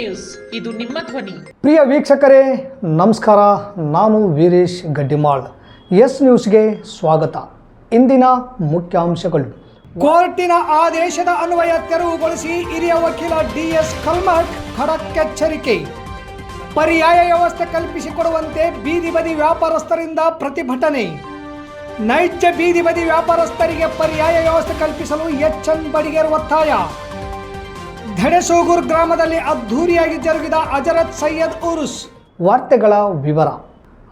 News ಇದು ನಿಮ್ಮ ಧ್ವನಿ. ಪ್ರಿಯ ವೀಕ್ಷಕರೇ ನಮಸ್ಕಾರ. ನಾನು ವೀರೇಶ್ ಗಡ್ಡಿಮಾಳ್. ಎಸ್ ನ್ಯೂಸ್ಗೆ ಸ್ವಾಗತ. ಇಂದಿನ ಮುಖ್ಯಾಂಶಗಳು. ಕೋರ್ಟಿನ ಆದೇಶದ ಅನ್ವಯ ತೆರವುಗೊಳಿಸಿ ಹಿರಿಯ ವಕೀಲ ಡಿಎಸ್ ಕಲ್ಮಠ್ ಖಡಕ್ ಎಚ್ಚರಿಕೆ ಪರ್ಯಾಯ ವ್ಯವಸ್ಥೆ ಕಲ್ಪಿಸಿಕೊಡುವಂತೆ ಬೀದಿ ಬದಿ ವ್ಯಾಪಾರಸ್ಥರಿಂದ ಪ್ರತಿಭಟನೆ. ನೈಜ ಬೀದಿ ಬದಿ ವ್ಯಾಪಾರಸ್ಥರಿಗೆ ಪರ್ಯಾಯ ವ್ಯವಸ್ಥೆ ಕಲ್ಪಿಸಲು ಎಚ್ ಎನ್ ಬಡಿಗೇರ್ ಒತ್ತಾಯ. ಧಡೆಸೂಗೂರ್ ಗ್ರಾಮದಲ್ಲಿ ಅದ್ಧೂರಿಯಾಗಿ ಜರುಗಿದ ಅಜರತ್ ಸೈಯದ್ ಉರುಸ್. ವಾರ್ತೆಗಳ ವಿವರ.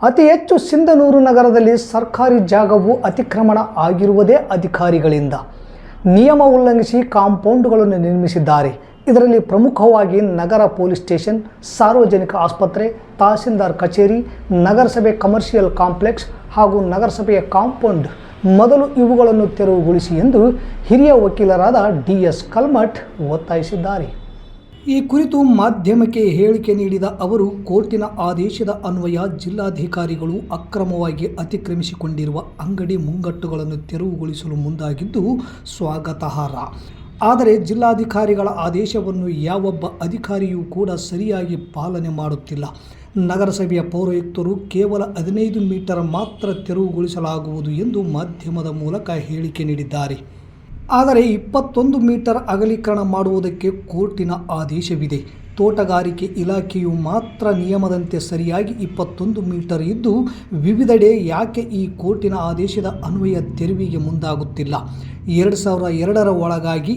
ಅತಿ ಹೆಚ್ಚು ಸಿಂಧನೂರು ನಗರದಲ್ಲಿ ಸರ್ಕಾರಿ ಜಾಗವು ಅತಿಕ್ರಮಣ ಆಗಿರುವುದೇ ಅಧಿಕಾರಿಗಳಿಂದ. ನಿಯಮ ಉಲ್ಲಂಘಿಸಿ ಕಾಂಪೌಂಡ್ಗಳನ್ನು ನಿರ್ಮಿಸಿದ್ದಾರೆ. ಇದರಲ್ಲಿ ಪ್ರಮುಖವಾಗಿ ನಗರ ಪೊಲೀಸ್ ಸ್ಟೇಷನ್, ಸಾರ್ವಜನಿಕ ಆಸ್ಪತ್ರೆ, ತಹಸೀಲ್ದಾರ್ ಕಚೇರಿ, ನಗರಸಭೆ ಕಮರ್ಷಿಯಲ್ ಕಾಂಪ್ಲೆಕ್ಸ್ ಹಾಗೂ ನಗರಸಭೆಯ ಕಾಂಪೌಂಡ್ ಮೊದಲು ಇವುಗಳನ್ನು ತೆರವುಗೊಳಿಸಿ ಎಂದು ಹಿರಿಯ ವಕೀಲರಾದ ಡಿ ಎಸ್ ಕಲ್ಮಠ್ ಒತ್ತಾಯಿಸಿದ್ದಾರೆ. ಈ ಕುರಿತು ಮಾಧ್ಯಮಕ್ಕೆ ಹೇಳಿಕೆ ನೀಡಿದ ಅವರು, ಕೋರ್ಟಿನ ಆದೇಶದ ಅನ್ವಯ ಜಿಲ್ಲಾಧಿಕಾರಿಗಳು ಅಕ್ರಮವಾಗಿ ಅತಿಕ್ರಮಿಸಿಕೊಂಡಿರುವ ಅಂಗಡಿ ಮುಂಗಟ್ಟುಗಳನ್ನು ತೆರವುಗೊಳಿಸಲು ಮುಂದಾಗಿದ್ದು ಸ್ವಾಗತಾರ್ಹ ಆದರೆ ಜಿಲ್ಲಾಧಿಕಾರಿಗಳ ಆದೇಶವನ್ನು ಯಾವೊಬ್ಬ ಅಧಿಕಾರಿಯೂ ಕೂಡ ಸರಿಯಾಗಿ ಪಾಲನೆ ಮಾಡುತ್ತಿಲ್ಲ. ನಗರಸಭೆಯ ಪೌರಾಯುಕ್ತರು ಕೇವಲ ಹದಿನೈದು ಮೀಟರ್ ಮಾತ್ರ ತೆರವುಗೊಳಿಸಲಾಗುವುದು ಎಂದು ಮಾಧ್ಯಮದ ಮೂಲಕ ಹೇಳಿಕೆ ನೀಡಿದ್ದಾರೆ. ಆದರೆ ಇಪ್ಪತ್ತೊಂದು ಮೀಟರ್ ಅಗಲೀಕರಣ ಮಾಡುವುದಕ್ಕೆ ಕೋರ್ಟಿನ ಆದೇಶವಿದೆ. ತೋಟಗಾರಿಕೆ ಇಲಾಖೆಯು ಮಾತ್ರ ನಿಯಮದಂತೆ ಸರಿಯಾಗಿ ಇಪ್ಪತ್ತೊಂದು ಮೀಟರ್ ಇದ್ದು, ವಿವಿಧೆಡೆ ಯಾಕೆ ಈ ಕೋರ್ಟಿನ ಆದೇಶದ ಅನ್ವಯ ತೆರವಿಗೆ ಮುಂದಾಗುತ್ತಿಲ್ಲ? ಎರಡು ಸಾವಿರ ಎರಡರ ಒಳಗಾಗಿ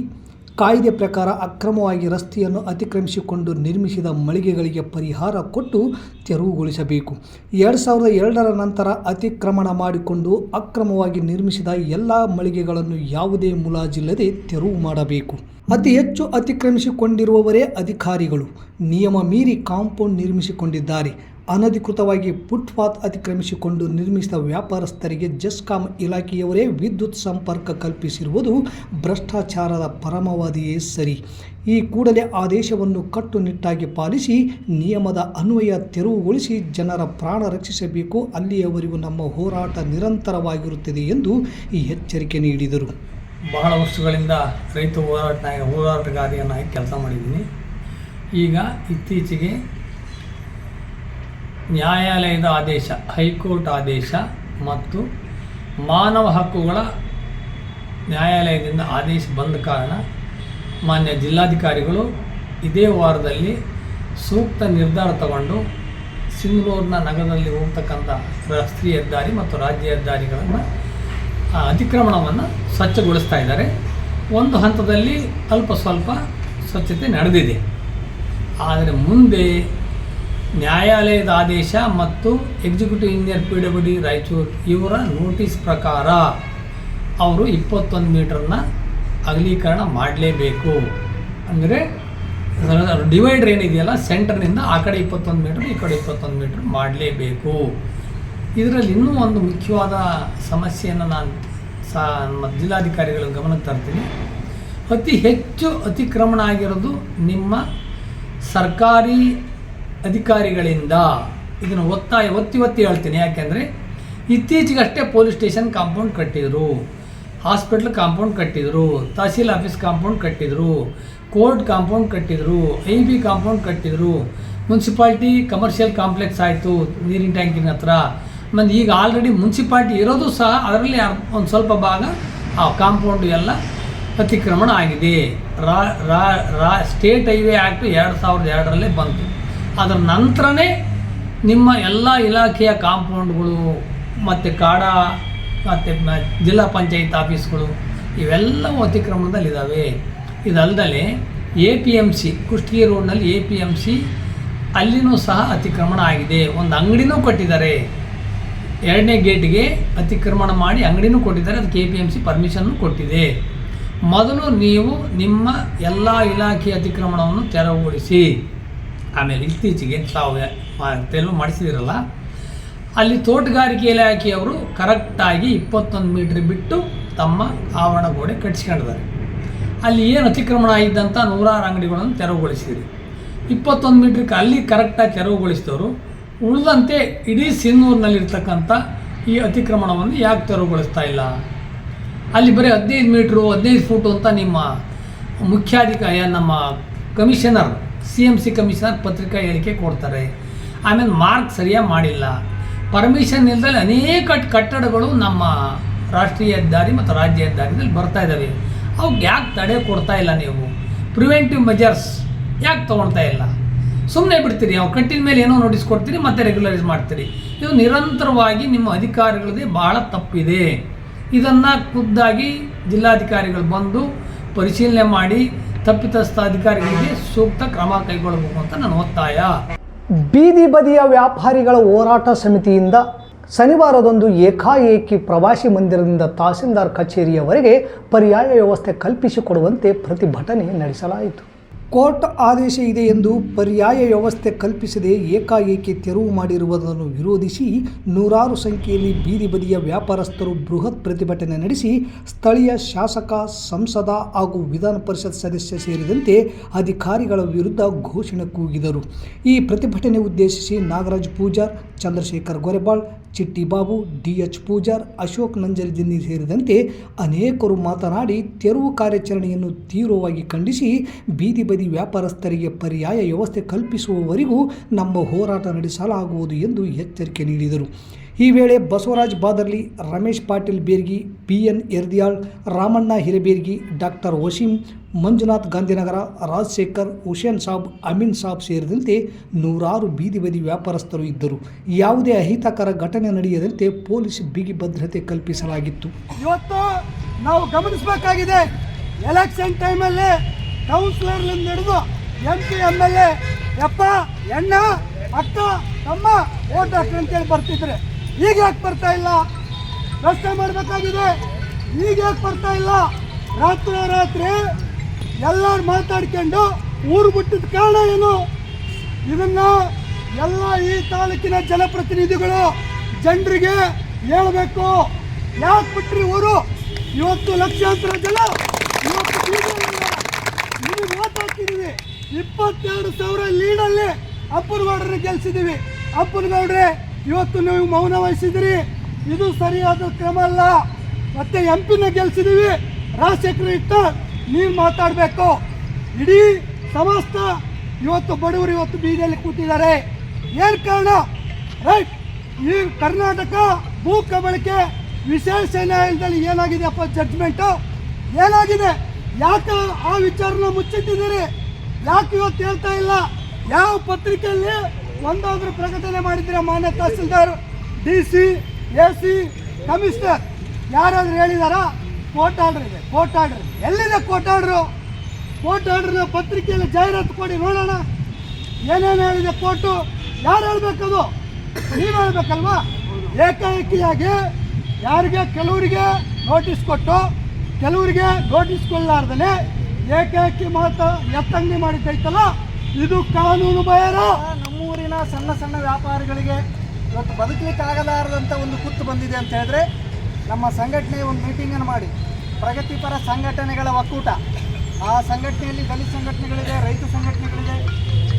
ಕಾಯ್ದೆ ಪ್ರಕಾರ ಅಕ್ರಮವಾಗಿ ರಸ್ತೆಯನ್ನು ಅತಿಕ್ರಮಿಸಿಕೊಂಡು ನಿರ್ಮಿಸಿದ ಮಳಿಗೆಗಳಿಗೆ ಪರಿಹಾರ ಕೊಟ್ಟು ತೆರವುಗೊಳಿಸಬೇಕು. ಎರಡು ಸಾವಿರದ ಎರಡರ ನಂತರ ಅತಿಕ್ರಮಣ ಮಾಡಿಕೊಂಡು ಅಕ್ರಮವಾಗಿ ನಿರ್ಮಿಸಿದ ಎಲ್ಲ ಮಳಿಗೆಗಳನ್ನು ಯಾವುದೇ ಮುಲಾಜಿಲ್ಲದೆ ತೆರವು ಮಾಡಬೇಕು. ಅತಿ ಹೆಚ್ಚು ಅತಿಕ್ರಮಿಸಿಕೊಂಡಿರುವವರೇ ಅಧಿಕಾರಿಗಳು. ನಿಯಮ ಮೀರಿ ಕಾಂಪೌಂಡ್ ನಿರ್ಮಿಸಿಕೊಂಡಿದ್ದಾರೆ. ಅನಧಿಕೃತವಾಗಿ ಫುಟ್ಪಾತ್ ಅತಿಕ್ರಮಿಸಿಕೊಂಡು ನಿರ್ಮಿಸಿದ ವ್ಯಾಪಾರಸ್ಥರಿಗೆ ಜೆಸ್ಕಾಂ ಇಲಾಖೆಯವರೇ ವಿದ್ಯುತ್ ಸಂಪರ್ಕ ಕಲ್ಪಿಸಿರುವುದು ಭ್ರಷ್ಟಾಚಾರದ ಪರಮವಾದಿಯೇ ಸರಿ. ಈ ಕೂಡಲೇ ಆದೇಶವನ್ನು ಕಟ್ಟುನಿಟ್ಟಾಗಿ ಪಾಲಿಸಿ, ನಿಯಮದ ಅನ್ವಯ ತೆರವುಗೊಳಿಸಿ ಜನರ ಪ್ರಾಣ ರಕ್ಷಿಸಬೇಕು. ಅಲ್ಲಿಯವರೆಗೂ ನಮ್ಮ ಹೋರಾಟ ನಿರಂತರವಾಗಿರುತ್ತದೆ ಎಂದು ಈ ಎಚ್ಚರಿಕೆ ನೀಡಿದರು. ಬಹಳ ವರ್ಷಗಳಿಂದ ರೈತ ಹೋರಾಟ, ಹೋರಾಟಗಾರಿಯನ್ನಾಗಿ ಕೆಲಸ ಮಾಡಿದ್ದೀನಿ. ಈಗ ಇತ್ತೀಚೆಗೆ ನ್ಯಾಯಾಲಯದ ಆದೇಶ, ಹೈಕೋರ್ಟ್ ಆದೇಶ ಮತ್ತು ಮಾನವ ಹಕ್ಕುಗಳ ನ್ಯಾಯಾಲಯದಿಂದ ಆದೇಶ ಬಂದ ಕಾರಣ ಮಾನ್ಯ ಜಿಲ್ಲಾಧಿಕಾರಿಗಳು ಇದೇ ವಾರದಲ್ಲಿ ಸೂಕ್ತ ನಿರ್ಧಾರ ತಗೊಂಡು ಸಿಂಗ್ಳೂರಿನ ನಗರದಲ್ಲಿ ಹೋಗ್ತಕ್ಕಂಥ ರಾಷ್ಟ್ರೀಯ ಹೆದ್ದಾರಿ ಮತ್ತು ರಾಜ್ಯ ಹೆದ್ದಾರಿಗಳನ್ನು ಅತಿಕ್ರಮಣವನ್ನು ಸ್ವಚ್ಛಗೊಳಿಸ್ತಾ ಇದ್ದಾರೆ. ಒಂದು ಹಂತದಲ್ಲಿ ಅಲ್ಪ ಸ್ವಲ್ಪ ಸ್ವಚ್ಛತೆ ನಡೆದಿದೆ. ಆದರೆ ಮುಂದೆ ನ್ಯಾಯಾಲಯದ ಆದೇಶ ಮತ್ತು executive engineer P W D Raichur ಇವರ ನೋಟಿಸ್ ಪ್ರಕಾರ ಅವರು ಇಪ್ಪತ್ತೊಂದು ಮೀಟ್ರನ್ನ ಅಗಲೀಕರಣ ಮಾಡಲೇಬೇಕು. ಅಂದರೆ ಡಿವೈಡರ್ ಏನಿದೆಯಲ್ಲ, ಸೆಂಟರ್ನಿಂದ ಆ ಕಡೆ ಇಪ್ಪತ್ತೊಂದು ಮೀಟ್ರ್, ಈ ಕಡೆ ಇಪ್ಪತ್ತೊಂದು ಮೀಟ್ರ್ ಮಾಡಲೇಬೇಕು. ಇದರಲ್ಲಿ ಇನ್ನೂ ಒಂದು ಮುಖ್ಯವಾದ ಸಮಸ್ಯೆಯನ್ನು ನಾನು ಸಾ, ನಮ್ಮ ಜಿಲ್ಲಾಧಿಕಾರಿಗಳ ಗಮನಕ್ಕೆ ತರ್ತೀನಿ. ಅತಿ ಹೆಚ್ಚು ಅತಿಕ್ರಮಣ ಆಗಿರೋದು ನಿಮ್ಮ ಸರ್ಕಾರಿ ಅಧಿಕಾರಿಗಳಿಂದ ಇದನ್ನು ಒತ್ತಾಯ, ಒತ್ತಿ ಒತ್ತಿ ಹೇಳ್ತೀನಿ. ಯಾಕೆಂದರೆ ಇತ್ತೀಚೆಗಷ್ಟೇ ಪೊಲೀಸ್ ಸ್ಟೇಷನ್ ಕಾಂಪೌಂಡ್ ಕಟ್ಟಿದರು. ಹಾಸ್ಪಿಟ್ಲ್ ಕಾಂಪೌಂಡ್ ಕಟ್ಟಿದರು. ತಹಸೀಲ್ ಆಫೀಸ್ ಕಾಂಪೌಂಡ್ ಕಟ್ಟಿದರು. ಕೋರ್ಟ್ ಕಾಂಪೌಂಡ್ ಕಟ್ಟಿದರು. ಐ ಬಿ ಕಾಂಪೌಂಡ್ ಕಟ್ಟಿದರು. ಮುನ್ಸಿಪಾಲ್ಟಿ ಕಮರ್ಷಿಯಲ್ ಕಾಂಪ್ಲೆಕ್ಸ್ ಆಯಿತು, ನೀರಿನ ಟ್ಯಾಂಕಿನ ಹತ್ರ. ಮತ್ತು ಈಗ ಆಲ್ರೆಡಿ ಮುನ್ಸಿಪಾಲ್ಟಿ ಇರೋದು ಸಹ ಅದರಲ್ಲಿ ಒಂದು ಸ್ವಲ್ಪ ಭಾಗ ಆ ಕಾಂಪೌಂಡ್ ಎಲ್ಲ ಅತಿಕ್ರಮಣ ಆಗಿದೆ. ರಾ ರಾ ರಾ, ಸ್ಟೇಟ್ ಹೈವೇ ಆ್ಯಕ್ಟು ಎರಡು ಸಾವಿರದ ಎರಡರಲ್ಲೇ ಬಂತು. ಅದರ ನಂತರನೇ ನಿಮ್ಮ ಎಲ್ಲ ಇಲಾಖೆಯ ಕಾಂಪೌಂಡ್ಗಳು ಮತ್ತು ಕಾಡ ಮತ್ತು ಜಿಲ್ಲಾ ಪಂಚಾಯತ್ ಆಫೀಸ್ಗಳು ಇವೆಲ್ಲವೂ ಅತಿಕ್ರಮಣದಲ್ಲಿದ್ದಾವೆ ಇದಲ್ಲದೆ A P M C, Kushtagi ರೋಡ್ನಲ್ಲಿ A P M C ಅಲ್ಲಿನೂ ಸಹ ಅತಿಕ್ರಮಣ ಆಗಿದೆ. ಒಂದು ಅಂಗಡಿನೂ ಕೊಟ್ಟಿದ್ದಾರೆ. ಎರಡನೇ ಗೇಟ್ಗೆ ಅತಿಕ್ರಮಣ ಮಾಡಿ ಅಂಗಡಿನೂ ಕೊಟ್ಟಿದ್ದಾರೆ. ಅದಕ್ಕೆ ಎ ಪಿ ಎಂ ಸಿ ಪರ್ಮಿಷನ್ನು ಕೊಟ್ಟಿದೆ. ಮೊದಲು ನೀವು ನಿಮ್ಮ ಎಲ್ಲ ಇಲಾಖೆಯ ಅತಿಕ್ರಮಣವನ್ನು ತೆರವುಗೊಳಿಸಿ. ಆಮೇಲೆ ಇತ್ತೀಚೆಗೆ ತಾವು ತೆರವು ಮಾಡಿಸಿದಿರಲ್ಲ, ಅಲ್ಲಿ ತೋಟಗಾರಿಕೆ ಇಲಾಖೆಯವರು ಕರೆಕ್ಟಾಗಿ ಇಪ್ಪತ್ತೊಂದು ಮೀಟ್ರ್ ಬಿಟ್ಟು ತಮ್ಮ ಆವರಣ ಗೋಡೆ ಕಟ್ಸ್ಕೊಂಡಿದ್ದಾರೆ ಅಲ್ಲಿ ಏನು ಅತಿಕ್ರಮಣ ಆಗಿದ್ದಂಥ ನೂರಾರು ಅಂಗಡಿಗಳನ್ನು ತೆರವುಗೊಳಿಸಿದ್ರಿ. ಇಪ್ಪತ್ತೊಂದು ಮೀಟ್ರಿಗೆ ಅಲ್ಲಿ ಕರೆಕ್ಟಾಗಿ ತೆರವುಗೊಳಿಸಿದವರು, ಉಳಿದಂತೆ ಇಡೀ ಸಿನ್ನೂರಿನಲ್ಲಿರ್ತಕ್ಕಂಥ ಈ ಅತಿಕ್ರಮಣವನ್ನು ಯಾಕೆ ತೆರವುಗೊಳಿಸ್ತಾ ಇಲ್ಲ? ಅಲ್ಲಿ ಬರೀ ಹದಿನೈದು ಮೀಟ್ರು ಹದಿನೈದು ಫೂಟು ಅಂತ ನಿಮ್ಮ ಮುಖ್ಯಾಧಿಕಾರಿ ನಮ್ಮ commissioner C M C commissioner ಪತ್ರಿಕಾ ಹೇಳಿಕೆ ಕೊಡ್ತಾರೆ. ಆಮೇಲೆ ಮಾರ್ಕ್ ಸರಿಯಾಗಿ ಮಾಡಿಲ್ಲ. ಪರ್ಮಿಷನ್ ಇಲ್ಲದಲ್ಲಿ ಅನೇಕ ಕಟ್ಟಡಗಳು ನಮ್ಮ ರಾಷ್ಟ್ರೀಯ ಹೆದ್ದಾರಿ ಮತ್ತು ರಾಜ್ಯ ಹೆದ್ದಾರಿನಲ್ಲಿ ಬರ್ತಾ ಇದ್ದಾವೆ. ಅವ್ಕೆ ಯಾಕೆ ತಡೆ ಕೊಡ್ತಾ ಇಲ್ಲ ನೀವು? ಪ್ರಿವೆಂಟಿವ್ ಮೆಜರ್ಸ್ ಯಾಕೆ ತೊಗೊಳ್ತಾ ಇಲ್ಲ? ಸುಮ್ಮನೆ ಬಿಡ್ತೀರಿ, ಅವ್ರು ಕಟ್ಟಿನ ಮೇಲೆ ಏನೋ ನೋಟಿಸ್ ಕೊಡ್ತೀರಿ, ಮತ್ತೆ ರೆಗ್ಯುಲರೈಸ್ ಮಾಡ್ತೀರಿ. ಇದು ನಿರಂತರವಾಗಿ ನಿಮ್ಮ ಅಧಿಕಾರಿಗಳದೇ ಭಾಳ ತಪ್ಪಿದೆ. ಇದನ್ನು ಖುದ್ದಾಗಿ ಜಿಲ್ಲಾಧಿಕಾರಿಗಳು ಬಂದು ಪರಿಶೀಲನೆ ಮಾಡಿ ತಪ್ಪಿತಸ್ಥ ಅಧಿಕಾರಿಗಳಿಗೆ ಸೂಕ್ತ ಕ್ರಮ ಕೈಗೊಳ್ಳಬೇಕು ಅಂತ ನನ್ನ ಒತ್ತಾಯ. ಬೀದಿ ಬದಿಯ ವ್ಯಾಪಾರಿಗಳ ಹೋರಾಟ ಸಮಿತಿಯಿಂದ ಶನಿವಾರದಂದು ಏಕಾಏಕಿ ಪ್ರವಾಸಿ ಮಂದಿರದಿಂದ ತಹಸೀಲ್ದಾರ್ ಕಚೇರಿಯವರೆಗೆ ಪರ್ಯಾಯ ವ್ಯವಸ್ಥೆ ಕಲ್ಪಿಸಿಕೊಡುವಂತೆ ಪ್ರತಿಭಟನೆ ನಡೆಸಲಾಯಿತು. ಕೋರ್ಟ್ ಆದೇಶ ಇದೆ ಎಂದು ಪರ್ಯಾಯ ವ್ಯವಸ್ಥೆ ಕಲ್ಪಿಸದೆ ಏಕಾಏಕಿ ತೆರವು ಮಾಡಿರುವುದನ್ನು ವಿರೋಧಿಸಿ ನೂರಾರು ಸಂಖ್ಯೆಯಲ್ಲಿ ಬೀದಿ ಬದಿಯ ವ್ಯಾಪಾರಸ್ಥರು ಬೃಹತ್ ಪ್ರತಿಭಟನೆ ನಡೆಸಿ ಸ್ಥಳೀಯ ಶಾಸಕ, ಸಂಸದ ಹಾಗೂ ವಿಧಾನ ಪರಿಷತ್ ಸದಸ್ಯ ಸೇರಿದಂತೆ ಅಧಿಕಾರಿಗಳ ವಿರುದ್ಧ ಘೋಷಣೆ ಕೂಗಿದರು. ಈ ಪ್ರತಿಭಟನೆ ಉದ್ದೇಶಿಸಿ ನಾಗರಾಜ್ ಪೂಜಾರ್, ಚಂದ್ರಶೇಖರ್ ಗೊರೆಬಾಳ್ ಚಿಟ್ಟಿ ಬಾಬು ಡಿ ಎಚ್ ಪೂಜಾರ್, ಅಶೋಕ್ ನಂಜರದಿನ್ನಿ ಸೇರಿದಂತೆ ಅನೇಕರು ಮಾತನಾಡಿ ತೆರವು ಕಾರ್ಯಾಚರಣೆಯನ್ನು ತೀವ್ರವಾಗಿ ಖಂಡಿಸಿ ಬೀದಿ ಬದಿ ವ್ಯಾಪಾರಸ್ಥರಿಗೆ ಪರ್ಯಾಯ ವ್ಯವಸ್ಥೆ ಕಲ್ಪಿಸುವವರೆಗೂ ನಮ್ಮ ಹೋರಾಟ ನಡೆಸಲಾಗುವುದು ಎಂದು ಎಚ್ಚರಿಕೆ ನೀಡಿದರು. ಈ ವೇಳೆ Basavaraj Badarli, Ramesh Patil Birgi P N Erdiyal, Ramanna Hirebirgi, doctor Waseem Manjunath Gandhinagar, Rajashekhar, Hussain Sab, Amin Sab ಸೇರಿದಂತೆ ನೂರಾರು ಬೀದಿ ಬದಿ ವ್ಯಾಪಾರಸ್ಥರು ಇದ್ದರು. ಯಾವುದೇ ಅಹಿತಕರ ಘಟನೆ ನಡೆಯದಂತೆ ಪೊಲೀಸ್ ಬಿಗಿ ಭದ್ರತೆ ಕಲ್ಪಿಸಲಾಗಿತ್ತು. ಇವತ್ತು ನಾವು ಗಮನಿಸಬೇಕಾಗಿದೆ, ಎಲೆಕ್ಷನ್ ಟೈಮಲ್ಲಿ ಕೌನ್ಸಿಲರ್ಲಿಂದ ಹಿಡಿದು M P M L A, ಯಪ್ಪ, ಎಣ್ಣ, ಅಕ್ಕ, ತಮ್ಮ, ಓಟ್ ಹಾಕ್ರಿ ಅಂತೇಳಿ ಬರ್ತಿದ್ರೆ. ಈಗ ಯಾಕೆ ಬರ್ತಾ ಇಲ್ಲ? ರಸ್ತೆ ಮಾಡಬೇಕಾಗಿದೆ. ಈಗ ಯಾಕೆ ಬರ್ತಾ ಇಲ್ಲ? ರಾತ್ರಿ ರಾತ್ರಿ ಎಲ್ಲರೂ ಮಾತಾಡ್ಕೊಂಡು ಊರು ಬಿಟ್ಟಿದ ಕಾರಣ ಏನು? ಇದನ್ನ ಎಲ್ಲ ಈ ತಾಲೂಕಿನ ಜನಪ್ರತಿನಿಧಿಗಳು ಜನರಿಗೆ ಹೇಳಬೇಕು. ಯಾಕೆ ಬಿಟ್ರಿ ಊರು? ಇವತ್ತು ಲಕ್ಷಾಂತರ ಜನ, ಇವತ್ತು ನೀವು ಮಾತಾಡ್ತಿದ್ದೀವಿ ಇಪ್ಪತ್ತೆರಡು ಸಾವಿರ ಲೀಡಲ್ಲಿ ಅಪ್ಪನಗೌಡರನ್ನ ಗೆಲ್ಸಿದೀವಿ. ಅಪ್ಪನಗೌಡ್ರೆ ಇವತ್ತು ನೀವು ಮೌನ ವಹಿಸಿದಿರಿ ಇದು ಸರಿಯಾದ ಕ್ರಮ ಅಲ್ಲ ಮತ್ತೆ ಎಂ ಪಿನ ಗೆಲ್ಸಿದೀವಿ ರಾಜಶೇಖರ ಇಟ್ಟ ನೀವು ಮಾತಾಡಬೇಕು. ಇಡೀ ಸಮಸ್ತ ಇವತ್ತು ಬಡವರು ಇವತ್ತು ಬೀದಿಯಲ್ಲಿ ಕೂತಿದ್ದಾರೆ. ಏನು ಕಾರಣ? ರೈಟ್, ಈ ಕರ್ನಾಟಕ ಭೂ ಕಬಳಿಕೆ ವಿಶೇಷ ನ್ಯಾಯಾಲಯದಲ್ಲಿ ಏನಾಗಿದೆ ಅಪ್ಪ ಜಡ್ಜ್ಮೆಂಟು ಏನಾಗಿದೆ? ಯಾಕೆ ಆ ವಿಚಾರನ ಮುಚ್ಚಿಟ್ಟಿದ್ದೀರಿ? ಯಾಕೆ ಇವತ್ತು ಹೇಳ್ತಾ ಇಲ್ಲ? ಯಾವ ಪತ್ರಿಕೆಯಲ್ಲಿ ಒಂದಾದ್ರೂ ಪ್ರಕಟಣೆ ಮಾಡಿದ್ರೆ ಮಾನ್ಯ tehsildar, D C, A C, commissioner ಯಾರಾದ್ರೂ ಹೇಳಿದಾರಾ? ಕೋರ್ಟ್ ಆರ್ಡರ್ ಇದೆ, ಕೋರ್ಟ್ ಆರ್ಡರ್ ಎಲ್ಲಿದೆ ಕೋರ್ಟ್ ಆರ್ಡ್ರು? ಕೋರ್ಟ್ ಆರ್ಡರ್ನ ಪತ್ರಿಕೆಯಲ್ಲಿ ಜಾಹೀರಾತು ಕೊಡಿ, ನೋಡೋಣ. ಏನೇನು ಹೇಳಿದೆ ಕೋರ್ಟು? ಯಾರು ಹೇಳ್ಬೇಕದು? ನೀವು ಹೇಳ್ಬೇಕಲ್ವಾ? ಏಕಾಏಕಿಯಾಗಿ ಯಾರಿಗೆ? ಕೆಲವರಿಗೆ ನೋಟಿಸ್ ಕೊಟ್ಟು, ಕೆಲವರಿಗೆ ನೋಟಿಸ್ ಕೊಡಲಾರ್ದೇ ಏಕಾಏಕಿ ಮಾತ ಎತ್ತಂಗಿ ಮಾಡಿದ್ದೈತಲ್ಲ? ಇದು ಕಾನೂನು ಬಾಹಿರ. ನಮ್ಮೂರಿನ ಸಣ್ಣ ಸಣ್ಣ ವ್ಯಾಪಾರಿಗಳಿಗೆ ಇವತ್ತು ಬದುಕಲಿಕ್ಕೆ ಆಗಲಾರದಂಥ ಒಂದು ಕುತ್ತು ಬಂದಿದೆ ಅಂತ ಹೇಳಿದ್ರೆ ನಮ್ಮ ಸಂಘಟನೆ ಒಂದು ಮೀಟಿಂಗನ್ನು ಮಾಡಿ. ಪ್ರಗತಿಪರ ಸಂಘಟನೆಗಳ ಒಕ್ಕೂಟ. ಆ ಸಂಘಟನೆಯಲ್ಲಿ ದಲಿತ ಸಂಘಟನೆಗಳಿದೆ ರೈತ ಸಂಘಟನೆಗಳಿದೆ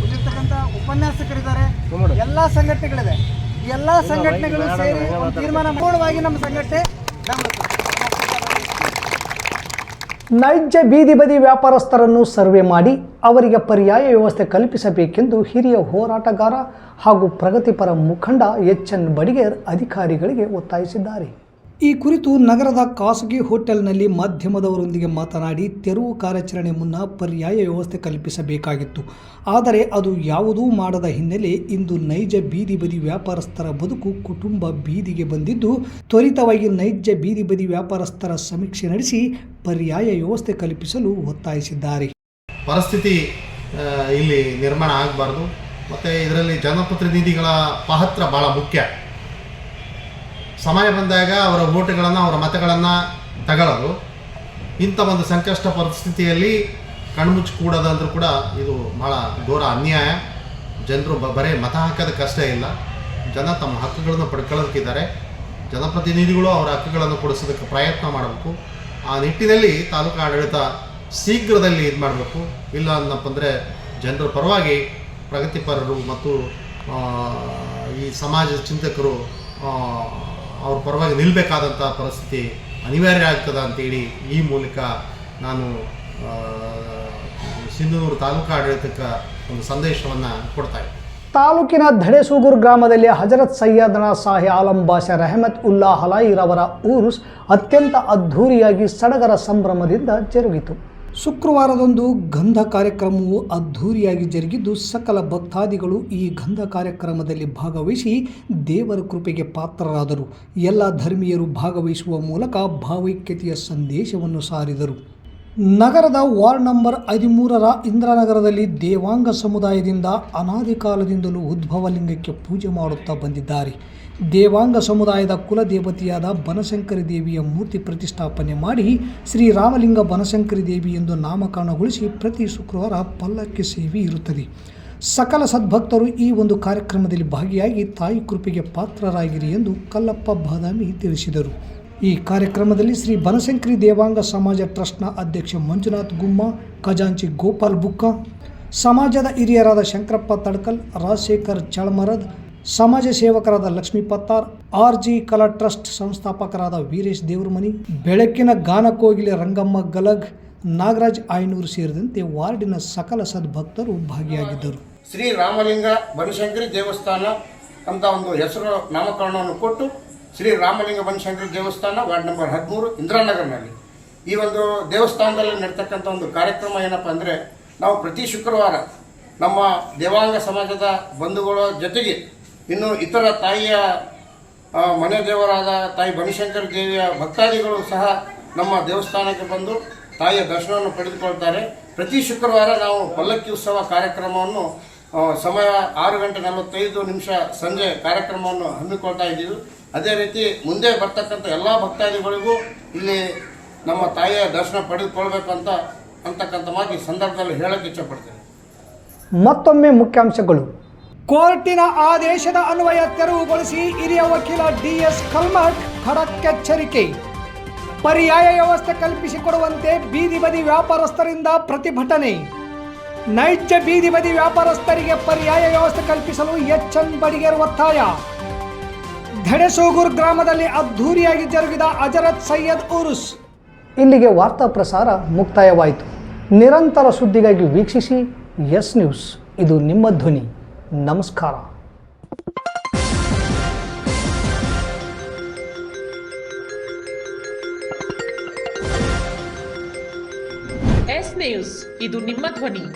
ಇಲ್ಲಿರ್ತಕ್ಕಂಥ ಉಪನ್ಯಾಸಕರಿದ್ದಾರೆ. ಎಲ್ಲ ಸಂಘಟನೆಗಳಿದೆ. ಎಲ್ಲ ಸಂಘಟನೆಗಳು ಸೇರಿ ಒಂದು ತೀರ್ಮಾನ ಪೂರ್ಣವಾಗಿ ನಮ್ಮ ಸಂಘಟನೆ ನೈಜ ಬೀದಿ ಬದಿ ವ್ಯಾಪಾರಸ್ಥರನ್ನು ಸರ್ವೆ ಮಾಡಿ ಅವರಿಗೆ ಪರ್ಯಾಯ ವ್ಯವಸ್ಥೆ ಕಲ್ಪಿಸಬೇಕೆಂದು ಹಿರಿಯ ಹೋರಾಟಗಾರ ಹಾಗೂ ಪ್ರಗತಿಪರ ಮುಖಂಡ ಎಚ್ ಎನ್ ಬಡಿಗೇರ್ ಅಧಿಕಾರಿಗಳಿಗೆ ಒತ್ತಾಯಿಸಿದ್ದಾರೆ. ಈ ಕುರಿತು ನಗರದ ಖಾಸಗಿ ಹೋಟೆಲ್ನಲ್ಲಿ ಮಾಧ್ಯಮದವರೊಂದಿಗೆ ಮಾತನಾಡಿ ತೆರವು ಕಾರ್ಯಾಚರಣೆ ಮುನ್ನ ಪರ್ಯಾಯ ವ್ಯವಸ್ಥೆ ಕಲ್ಪಿಸಬೇಕಾಗಿತ್ತು. ಆದರೆ ಅದು ಯಾವುದೂ ಮಾಡದ ಹಿನ್ನೆಲೆ ಇಂದು ನೈಜ ಬೀದಿ ಬದಿ ವ್ಯಾಪಾರಸ್ಥರ ಬದುಕು ಕುಟುಂಬ ಬೀದಿಗೆ ಬಂದಿದ್ದು, ತ್ವರಿತವಾಗಿ ನೈಜ ಬೀದಿ ಬದಿ ವ್ಯಾಪಾರಸ್ಥರ ಸಮೀಕ್ಷೆ ನಡೆಸಿ ಪರ್ಯಾಯ ವ್ಯವಸ್ಥೆ ಕಲ್ಪಿಸಲು ಒತ್ತಾಯಿಸಿದ್ದಾರೆ. ಪರಿಸ್ಥಿತಿ ಇಲ್ಲಿ ನಿರ್ಮಾಣ ಆಗಬಾರ್ದು. ಮತ್ತು ಇದರಲ್ಲಿ ಜನಪ್ರತಿನಿಧಿಗಳ ಪಾತ್ರ ಭಾಳ ಮುಖ್ಯ. ಸಮಯ ಬಂದಾಗ ಅವರ ಓಟುಗಳನ್ನು ಅವರ ಮತಗಳನ್ನು ತಗೊಳ್ಳೋದು. ಇಂಥ ಒಂದು ಸಂಕಷ್ಟ ಪರಿಸ್ಥಿತಿಯಲ್ಲಿ ಕಣ್ಮುಚ್ಚಿ ಕೂಡೋದಂದ್ರೂ ಕೂಡ ಇದು ಭಾಳ ಘೋರ ಅನ್ಯಾಯ. ಜನರು ಬ, ಬರೀ ಮತ ಕಷ್ಟ ಇಲ್ಲ. ಜನ ತಮ್ಮ ಹಕ್ಕುಗಳನ್ನು ಪಡ್ಕೊಳ್ಳೋದಕ್ಕಿದ್ದಾರೆ. ಜನಪ್ರತಿನಿಧಿಗಳು ಅವರ ಹಕ್ಕುಗಳನ್ನು ಕೊಡಿಸೋದಕ್ಕೆ ಪ್ರಯತ್ನ ಮಾಡಬೇಕು. ಆ ನಿಟ್ಟಿನಲ್ಲಿ ತಾಲೂಕು ಆಡಳಿತ ಶೀಘ್ರದಲ್ಲಿ ಇದು ಮಾಡಬೇಕು. ಇಲ್ಲ ಅಂದಪ್ಪ ಅಂದರೆ ಜನರ ಪರವಾಗಿ ಪ್ರಗತಿಪರರು ಮತ್ತು ಈ ಸಮಾಜದ ಚಿಂತಕರು ಅವ್ರ ಪರವಾಗಿ ನಿಲ್ಲಬೇಕಾದಂಥ ಪರಿಸ್ಥಿತಿ ಅನಿವಾರ್ಯ ಆಗ್ತದೆ ಅಂತೇಳಿ ಈ ಮೂಲಕ ನಾನು ಸಿಂಧನೂರು ತಾಲೂಕು ಆಡಳಿತಕ್ಕೆ ಒಂದು ಸಂದೇಶವನ್ನು ಕೊಡ್ತಾ ತಾಲೂಕಿನ ಧಡೆಸೂಗೂರು ಗ್ರಾಮದಲ್ಲಿ ಹಜರತ್ ಸೈಯದನ ಸಾಹಿ ಆಲಂ ಬಾಷ ರೆಹಮತ್ ಉಲ್ಲಾ ಹಲಾಯಿರವರ ಊರು ಅತ್ಯಂತ ಅದ್ಧೂರಿಯಾಗಿ ಸಡಗರ ಸಂಭ್ರಮದಿಂದ ಜರುಗಿತು. ಶುಕ್ರವಾರದಂದು ಗಂಧ ಕಾರ್ಯಕ್ರಮವು ಅದ್ಧೂರಿಯಾಗಿ ಜರುಗಿದ್ದು ಸಕಲ ಭಕ್ತಾದಿಗಳು ಈ ಗಂಧ ಕಾರ್ಯಕ್ರಮದಲ್ಲಿ ಭಾಗವಹಿಸಿ ದೇವರ ಕೃಪೆಗೆ ಪಾತ್ರರಾದರು. ಎಲ್ಲ ಧರ್ಮೀಯರು ಭಾಗವಹಿಸುವ ಮೂಲಕ ಭಾವೈಕ್ಯತೆಯ ಸಂದೇಶವನ್ನು ಸಾರಿದರು. ನಗರದ ವಾರ್ಡ್ ನಂಬರ್ ಹದಿಮೂರರ ಇಂದ್ರನಗರದಲ್ಲಿ ದೇವಾಂಗ ಸಮುದಾಯದಿಂದ ಅನಾದಿ ಕಾಲದಿಂದಲೂ ಉದ್ಭವಲಿಂಗಕ್ಕೆ ಪೂಜೆ ಮಾಡುತ್ತಾ ಬಂದಿದ್ದಾರೆ. ದೇವಾಂಗ ಸಮುದಾಯದ ಕುಲದೇವತೆಯಾದ ಬನಶಂಕರಿ ದೇವಿಯ ಮೂರ್ತಿ ಪ್ರತಿಷ್ಠಾಪನೆ ಮಾಡಿ ಶ್ರೀ ರಾಮಲಿಂಗ ಬನಶಂಕರಿ ದೇವಿ ಎಂದು ನಾಮಕರಣಗೊಳಿಸಿ ಪ್ರತಿ ಶುಕ್ರವಾರ ಪಲ್ಲಕ್ಕಿ ಸೇವೆ ಇರುತ್ತದೆ. ಸಕಲ ಸದ್ಭಕ್ತರು ಈ ಒಂದು ಕಾರ್ಯಕ್ರಮದಲ್ಲಿ ಭಾಗಿಯಾಗಿ ತಾಯಿ ಕೃಪೆಗೆ ಪಾತ್ರರಾಗಿರಿ ಎಂದು ಕಲ್ಲಪ್ಪ ಬಾದಾಮಿ ತಿಳಿಸಿದರು. ಈ ಕಾರ್ಯಕ್ರಮದಲ್ಲಿ ಶ್ರೀ ಬನಶಂಕರಿ ದೇವಾಂಗ ಸಮಾಜ ಟ್ರಸ್ಟ್ನ ಅಧ್ಯಕ್ಷ ಮಂಜುನಾಥ್ ಗುಮ್ಮ, ಖಜಾಂಚಿ ಗೋಪಾಲ್ ಬುಕ್ಕ, ಸಮಾಜದ ಹಿರಿಯರಾದ ಶಂಕರಪ್ಪ ತಡ್ಕಲ್, ರಾಜಶೇಖರ್ ಚಳಮರದ್ ಸಮಾಜ ಸೇವಕರಾದ Lakshmi Pattar, R G Kala trust ಸಂಸ್ಥಾಪಕರಾದ ವೀರೇಶ್ ದೇವರಮನಿ, ಬೆಳಕಿನ ಗಾನಕೋಗಿಲೆ ರಂಗಮ್ಮ ಗಲಗ್, ನಾಗರಾಜ್ ಆಯನೂರು ಸೇರಿದಂತೆ ವಾರ್ಡಿನ ಸಕಲ ಸದ್ಭಕ್ತರು ಭಾಗಿಯಾಗಿದ್ದರು. ಶ್ರೀ ರಾಮಲಿಂಗ ಬನಶಂಕರಿ ದೇವಸ್ಥಾನ ಅಂತ ಒಂದು ಹೆಸರು ನಾಮಕರಣವನ್ನು ಕೊಟ್ಟು ಶ್ರೀ ರಾಮಲಿಂಗ ಬನಶಂಕರಿ ದೇವಸ್ಥಾನ ವಾರ್ಡ್ ನಂಬರ್ ಹದಿಮೂರು ಇಂದಿರಾನಗರ್ನಲ್ಲಿ. ಈ ಒಂದು ದೇವಸ್ಥಾನದಲ್ಲಿ ನಡ್ತಕ್ಕಂಥ ಒಂದು ಕಾರ್ಯಕ್ರಮ ಏನಪ್ಪ ಅಂದರೆ ನಾವು ಪ್ರತಿ ಶುಕ್ರವಾರ ನಮ್ಮ ದೇವಾಂಗ ಸಮಾಜದ ಬಂಧುಗಳ ಜೊತೆಗೆ ಇನ್ನು ಇತರ ತಾಯಿಯ ಮನೆ ದೇವರಾದ ತಾಯಿ ಬನಶಂಕರಿ ದೇವಿಯ ಭಕ್ತಾದಿಗಳು ಸಹ ನಮ್ಮ ದೇವಸ್ಥಾನಕ್ಕೆ ಬಂದು ತಾಯಿಯ ದರ್ಶನವನ್ನು ಪಡೆದುಕೊಳ್ತಾರೆ. ಪ್ರತಿ ಶುಕ್ರವಾರ ನಾವು ಪಲ್ಲಕ್ಕಿ ಉತ್ಸವ ಕಾರ್ಯಕ್ರಮವನ್ನು ಸಮಯ ಆರು ಗಂಟೆ ನಲವತ್ತೈದು ನಿಮಿಷ ಸಂಜೆ ಕಾರ್ಯಕ್ರಮವನ್ನು ಹಮ್ಮಿಕೊಳ್ತಾ ಇದ್ದೀವಿ. ಅದೇ ರೀತಿ ಮುಂದೆ ಬರ್ತಕ್ಕಂಥ ಎಲ್ಲ ಭಕ್ತಾದಿಗಳಿಗೂ ಇಲ್ಲಿ ನಮ್ಮ ತಾಯಿಯ ದರ್ಶನ ಪಡೆದುಕೊಳ್ಬೇಕಂತ ಅಂತಕ್ಕಂಥ ಮಾತು ಈ ಸಂದರ್ಭದಲ್ಲಿ ಹೇಳಕ್ಕೆ ಇಚ್ಛಪಡ್ತೇನೆ ಮತ್ತೊಮ್ಮೆ ಮುಖ್ಯಾಂಶಗಳು. ಕೋರ್ಟಿನ ಆದೇಶದ ಅನ್ವಯ ತೆರವುಗೊಳಿಸಿ ಹಿರಿಯ ವಕೀಲ ಡಿಎಸ್ ಕಲ್ಮಠ್ ಖಡಕ್ ಎಚ್ಚರಿಕೆ ಪರ್ಯಾಯ ವ್ಯವಸ್ಥೆ ಕಲ್ಪಿಸಿಕೊಡುವಂತೆ ಬೀದಿ ಬದಿ ವ್ಯಾಪಾರಸ್ಥರಿಂದ ಪ್ರತಿಭಟನೆ. ನೈಜ ಬೀದಿ ಬದಿ ವ್ಯಾಪಾರಸ್ಥರಿಗೆ ಪರ್ಯಾಯ ವ್ಯವಸ್ಥೆ ಕಲ್ಪಿಸಲು ಎಚ್ ಎನ್ ಬಡಿಗೇರ್ ಒತ್ತಾಯ. ಧಡೆಸೂಗೂರ್ ಗ್ರಾಮದಲ್ಲಿ ಅದ್ಧೂರಿಯಾಗಿ ಜರುಗಿದ ಅಜರತ್ ಸೈಯದ್ ಉರುಸ್. ಇಲ್ಲಿಗೆ ವಾರ್ತಾ ಪ್ರಸಾರ ಮುಕ್ತಾಯವಾಯಿತು. ನಿರಂತರ ಸುದ್ದಿಗಾಗಿ ವೀಕ್ಷಿಸಿ ಎಸ್ ನ್ಯೂಸ್. ಇದು ನಿಮ್ಮ ಧ್ವನಿ. ನಮಸ್ಕಾರ. ಎಸ್ ನ್ಯೂಸ್ ಇದು ನಿಮ್ಮ ಧ್ವನಿ.